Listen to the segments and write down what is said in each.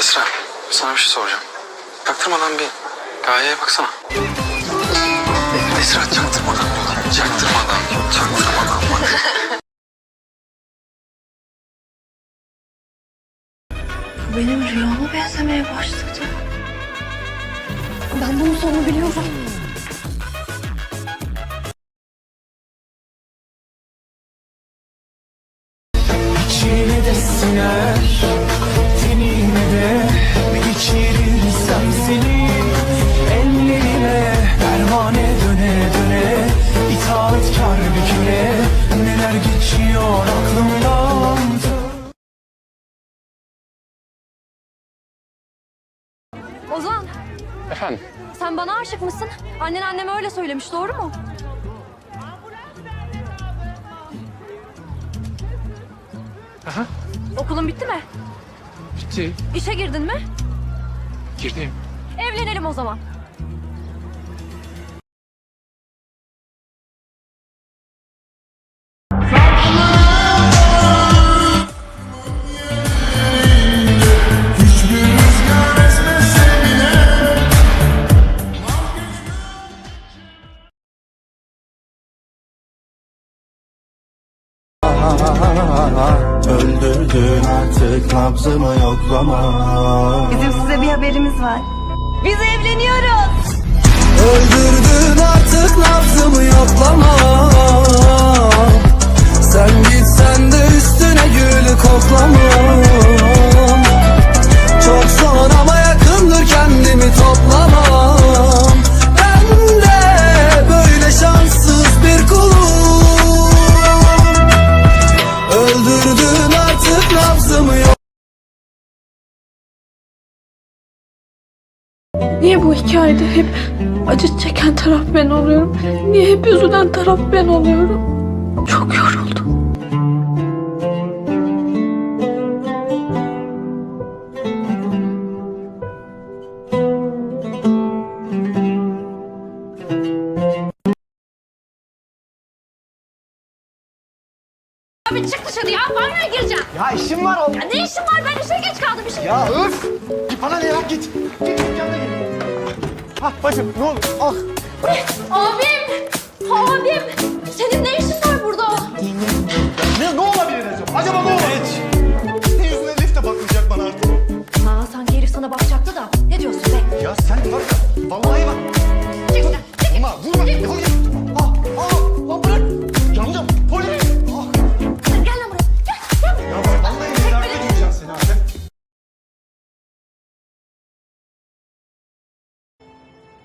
Esra, sana bir şey soracağım. Çaktırmadan bir gayeye baksana. Esra çaktırmadan diyorum. Çaktırmadan, çaktırmadan bak. Benim rüyama benzemeye başladı. Ben bunun sonunu biliyorum. Ozan Efendim? sen bana aşık mısın? Annen anneme öyle söylemiş doğru mu? Aha. Okulun bitti mi? Bitti. İşe girdin mi? Girdim. Evlenelim o zaman. Öldürdün artık nabzımı yoklama Bizim size bir haberimiz var. Biz evleniyoruz. Öldürdün artık nabzımı yoklama Sen gitsen de üstüne gülü koklamam nabzımı Niye bu hikayede hep acı çeken taraf ben oluyorum? Niye hep üzülen taraf ben oluyorum? Çok yoruldum. Abi çık dışarı ya. Banyoya gireceğim. Ya işim var oğlum. Ya ne işin var? Ben işe geç kaldım. İşe... Ya öf! Git bana ne ya git. Git dükkana git. Hah bacım ne olur ah. Abim! Abim! Senin ne işin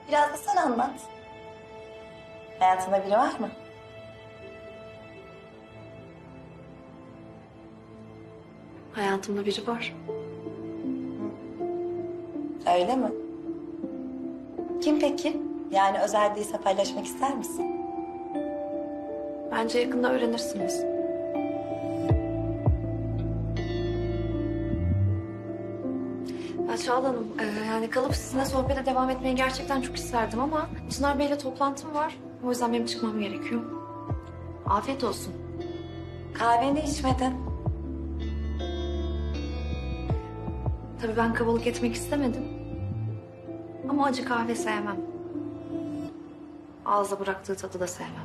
Biraz da sen anlat. Hayatında biri var mı? Hayatımda biri var. Öyle mi? Kim peki? Yani özel değilse paylaşmak ister misin? Bence yakında öğrenirsiniz. Çağla Hanım, e, yani kalıp sizinle sohbete devam etmeyi gerçekten çok isterdim ama Çınar Bey'le toplantım var. O yüzden benim çıkmam gerekiyor. Afiyet olsun. Kahveni içmedin. Tabii ben kabalık etmek istemedim. Ama acı kahve sevmem. Ağızda bıraktığı tadı da sevmem.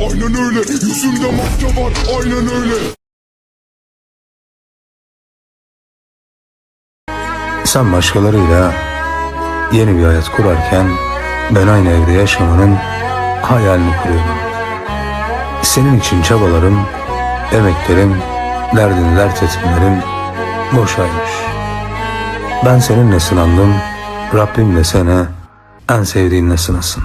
Aynen öyle. Yüzümde maske var. Aynen öyle. Sen başkalarıyla yeni bir hayat kurarken ben aynı evde yaşamanın hayalini kuruyorum. Senin için çabalarım, emeklerim, derdin dert etmelerim boşaymış. Ben seninle sınandım, Rabbim de seni en sevdiğinle sınasın.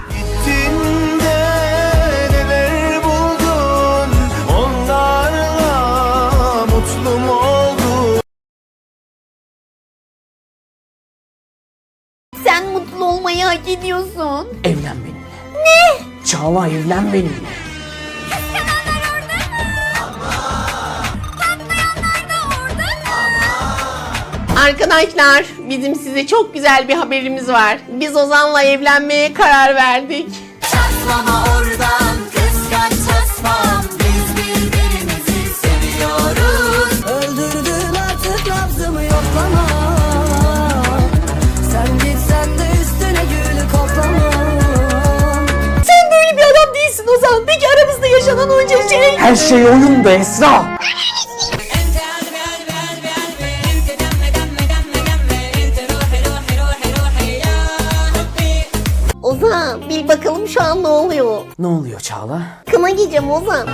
Sen mutlu olmayı hak ediyorsun. Evlen benimle. Ne? Çağla evlen benimle. Arkadaşlar bizim size çok güzel bir haberimiz var. Biz Ozan'la evlenmeye karar verdik. Çatlama oradan kıskanç tasmam Biz birbirimizi seviyoruz Öldürdün artık nabzımı yoklama Sen gitsen de üstüne gül koklama Sen böyle bir adam değilsin Ozan. Peki aramızda yaşanan onca şey. Her şey oyundu Esra. Bakalım şu an ne oluyor? Ne oluyor Çağla? Kına giyeceğim Ozan.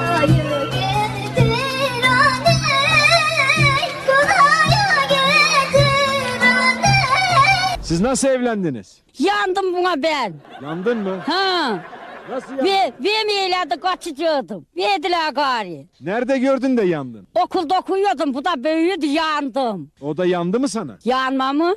Siz nasıl evlendiniz? Yandım buna ben. Yandın mı? Ha. Nasıl yandın? Ve, vermeyelerdi kaçıcıydım. Verdiler gari. Nerede gördün de yandın? Okulda okuyordum. Bu da büyüdü yandım. O da yandı mı sana? Yanma mı?